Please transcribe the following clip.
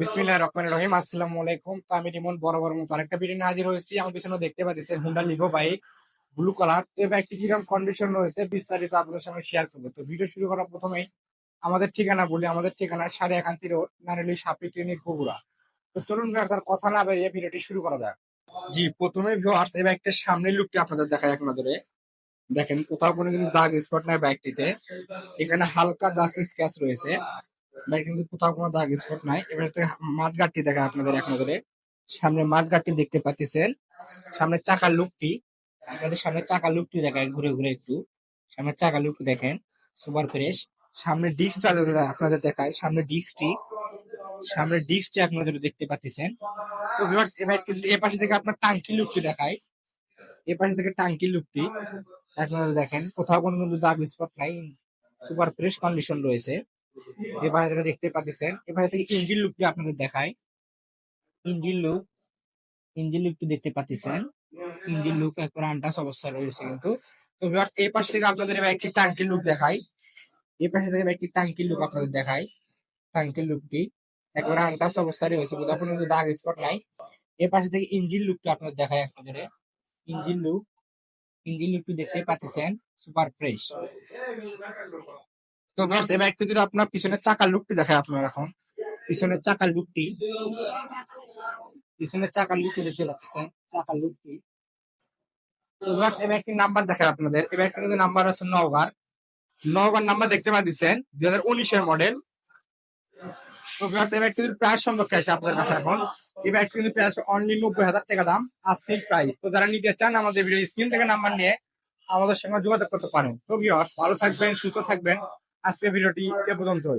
বিসমিল্লাহ রহমান রহিম, আসসালামু আলাইকুম। তো আমি রিমন বড় বড় মতো আরেকটা ভিডিও হাজির হয়েছি। আমার পিছনে দেখতে পাচ্ছেন Honda Livo bike blue colour তো এই বাইকটি কীরকম কন্ডিশন রয়েছে, বিস্তারিত আপনাদের সঙ্গে শেয়ার করব। তো ভিডিও শুরু করার প্রথমেই আমাদের ঠিকানা বলি। আমাদের ঠিকানা সাড়ে একান্তি রোড নারেলি সাপি ক্লিনিক, বগুড়া। তো চলুন আর কথা না বেরিয়ে ভিডিওটি শুরু করা যাক। জি, প্রথমে ভিউয়ার্স এই বাইকটার সামনের লুকটি আপনাদের দেখায় নজরে। দেখেন, কোথাও কোনো কিন্তু দাগ স্পট নাই বাইকটিতে এখানে হালকা জাস্ট স্ক্যাচ রয়েছে। বাইক কিন্তু কোথাও কোনো দাগ স্পট নাই। এবার থেকে মাঠগাটটি দেখা আপনাদের এক নজরে। সামনে মাঠগাটটি দেখতে পাচ্ছেন। সামনে চাকার লুকটি। আপনাদের সামনে চাকার লুকটি দেখায় ঘুরে ঘুরে একটু। সামনে চাকার লুকটি দেখেন, সুপার ফ্রেশ। সামনে ডিস্কটা আপনাদের দেখায়। সামনে ডিস্কটি সামনে ডিস্কটি আপনাদের দেখতে পাচ্ছেন। তো ভিউয়ার্স এ পাশে থেকে আপনার টাঙ্কি লুকটি দেখায়। এ পাশে থেকে টাঙ্কি লুকটি। আপনারা দেখেন, কোথাও কোনো কিন্তু দাগ স্পট নাই। সুপার ফ্রেশ কন্ডিশন রয়েছে। এবারে থেকে দেখতে পাচ্ছেন এবারে থেকে ইঞ্জিন লুকটি আপনাদের দেখায় ইঞ্জিন লুক ইঞ্জিন লুকটি দেখতে পাচ্ছেন ইঞ্জিন লুক একবার আনটাস অবস্থায় রয়েছে কিন্তু। তো এই পাশ থেকে আপনাদের একটি টাঙ্কির লুক দেখাই। এই পাশে থেকে একটি টাঙ্কির লুক আপনাদের দেখাই। টাঙ্কির লুকটি একবার আনটাস অবস্থায় রয়েছে কোথাও কোনো দাগ স্পট নাই। এই পাশে থেকে ইঞ্জিন লুকটা আপনাদের দেখায় আপনাদের। ইঞ্জিন লুক ইঞ্জিন লুকটি দেখতে পাচ্ছেন সুপার ফ্রেশ তো ভিউয়ার্স এবার একটু যদি আপনার পিছনের চাকার লুকটি দেখায় আপনার এখন। পিছনের চাকার লুকটি পিছনের চাকার লুকটি দেখতে পাচ্ছেন, চাকার লুকটি তো ভিউয়ার্স এবার একটি নাম্বার দেখায় আপনাদের। এবার একটা নাম্বার আছে নওগার। নওগার নাম্বার দেখতে পাচ্ছেন দুই হাজার উনিশের মডেল তো ভিউয়ার্স এবার একটু প্রাইস সম্পর্কে আসে আপনাদের কাছে এখন। এবার একটু কিন্তু প্রাইস অনলি নব্বই হাজার টাকা দাম আজকের প্রাইস তো যারা নিতে চান আমাদের ভিডিও স্ক্রিন থেকে নাম্বার নিয়ে আমাদের সঙ্গে যোগাযোগ করতে পারেন। তো ভিউয়ার্স ভালো থাকবেন, সুস্থ থাকবেন। আজকে ভিডিওটি এ পর্যন্তই।